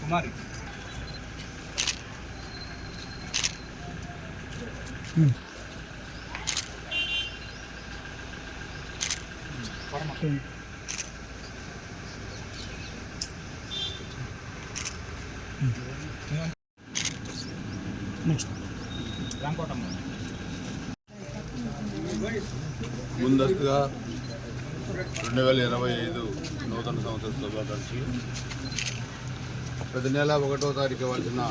కుమారి. Next రంగకోటమ్మ ముందస్తుగా రెండు వేల ఇరవై ఐదు నూతన సంవత్సర శుభాకాంక్షలు. ప్రతి నెల ఒకటో తారీఖు ఇవ్వాల్సిన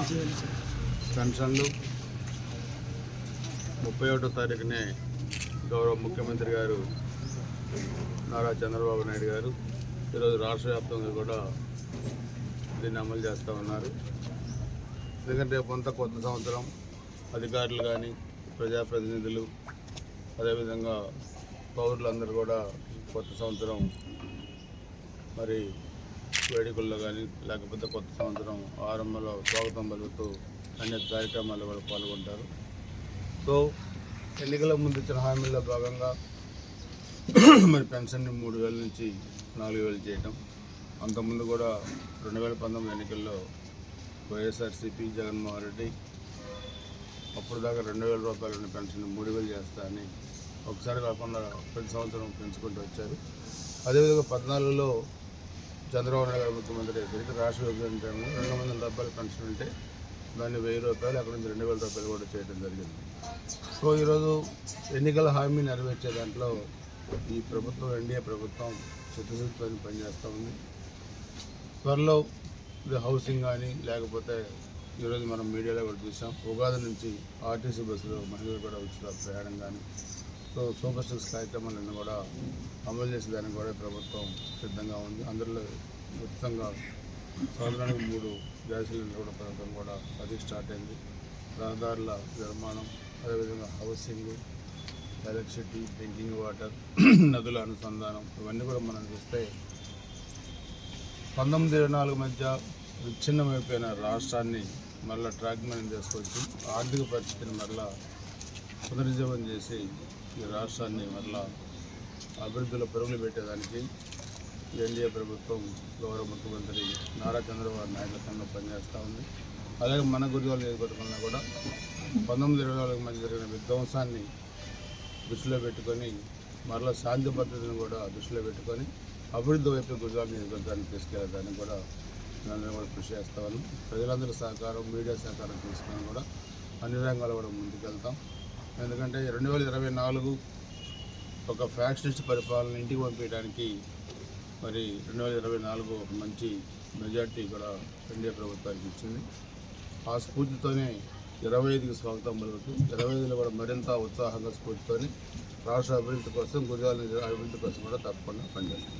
పెన్షన్లు. ముప్పై ఒకటో తారీఖునే గౌరవ ముఖ్యమంత్రి గారు నారా చంద్రబాబు నాయుడు గారు ఈరోజు రాష్ట్ర వ్యాప్తంగా కూడా దీన్ని అమలు చేస్తూ ఉన్నారు. ఎందుకంటే కొంత కొత్త సంవత్సరం. అధికారులు కానీ ప్రజాప్రతినిధులు అదేవిధంగా పౌరులందరూ కూడా కొత్త సంవత్సరం మరి వేడుకల్లో కానీ లేకపోతే కొత్త సంవత్సరం ఆరంభంలో స్వాగతం పలుకుతూ అనేక కార్యక్రమాలు కూడా పాల్గొంటారు. సో ఎన్నికల ముందు ఇచ్చిన హామీల్లో భాగంగా మరి పెన్షన్ని మూడు వేల నుంచి నాలుగు వేలు చేయటం అంతకుముందు కూడా రెండు వేల పంతొమ్మిది ఎన్నికల్లో వైఎస్ఆర్సీపీ జగన్మోహన్ రెడ్డి అప్పుడు దాకా రెండు వేల రూపాయలు ఉన్న పెన్షన్ మూడు వేలు చేస్తా అని ఒకసారి కాకుండా ప్రతి సంవత్సరం పెంచుకుంటూ వచ్చారు. అదేవిధంగా పద్నాలుగులో చంద్రబాబు నాయుడు గారు ముఖ్యమంత్రి అయ్యేసరికి రాష్ట్ర విభజన టైంలో రెండు వందల రూపాయల పెన్షన్ ఉంటే దాన్ని వెయ్యి రూపాయలు అక్కడ నుంచి రెండు వేల రూపాయలు కూడా చేయడం జరిగింది. సో ఈరోజు ఎన్నికల హామీ నెరవేర్చే దాంట్లో ఈ ప్రభుత్వం ఎన్డీఏ ప్రభుత్వం చిత్తశుద్ధితో పనిచేస్తూ ఉంది. త్వరలో ఇది హౌసింగ్ కానీ లేకపోతే ఈరోజు మనం మీడియాలో కూడా చూసాం. ఉగాది నుంచి ఆర్టీసీ బస్సులో మహిళలు కూడా ఉచిత ప్రయాణం కానీ సో సూపర్ సిక్స్ కార్యక్రమాలను కూడా అమలు చేసేదానికి కూడా ప్రభుత్వం సిద్ధంగా ఉంది. అందులో ఉచితంగా సంవత్సరానికి మూడు గ్యాస్ సిలిండర్ కూడా ప్రభుత్వం కూడా అది స్టార్ట్ అయింది. రహదారుల నిర్మాణం అదేవిధంగా హౌసింగ్ ఎలక్ట్రిసిటీ డ్రింకింగ్ వాటర్ నదుల అనుసంధానం ఇవన్నీ కూడా మనం చూస్తే పంతొమ్మిది ఇరవై నాలుగు మధ్య విచ్ఛిన్నమైపోయిన రాష్ట్రాన్ని మళ్ళీ ట్రాక్ చేసుకోవచ్చు. ఆర్థిక పరిస్థితిని మళ్ళా పునరుజ్జీవం చేసి ఈ రాష్ట్రాన్ని మళ్ళా అభివృద్ధిలో పరుగులు పెట్టేదానికి ఎన్డీఏ ప్రభుత్వం గౌరవ ముఖ్యమంత్రి నారా చంద్రబాబు నాయకత్వంలో పనిచేస్తూ ఉంది. అలాగే మన గురిజాల నియోజకవర్గంలో కూడా పంతొమ్మిది ఇరవై నాలుగు మధ్య జరిగిన విధ్వంసాన్ని దృష్టిలో పెట్టుకొని మరలా శాంతి భద్రతను కూడా దృష్టిలో పెట్టుకొని అభివృద్ధి వైపు గుజరాత్ నియోజకవర్గాన్ని తీసుకెళ్ళడానికి కూడా మేమందరం కూడా కృషి చేస్తామని ప్రజలందరి సహకారం మీడియా సహకారం తీసుకొని కూడా అన్ని రంగాలు కూడా ముందుకెళ్తాం. ఎందుకంటే రెండు వేల ఇరవై నాలుగు ఒక ఫ్యాక్షనిస్ట్ పరిపాలన ఇంటికి పంపించడానికి మరి రెండు వేల ఇరవై నాలుగు ఒక మంచి మెజార్టీ కూడా ఎన్డీఏ ప్రభుత్వానికి ఇచ్చింది. ఆ స్ఫూర్తితోనే ఇరవై ఐదుకి స్వాగతం పలుకుతూ ఇరవై ఐదులో కూడా మరింత ఉత్సాహంగా స్ఫూర్తితోని రాష్ట్ర అభివృద్ధి కోసం గుజరాత్ అభివృద్ధి కోసం కూడా తప్పకుండా పనిచేస్తాం.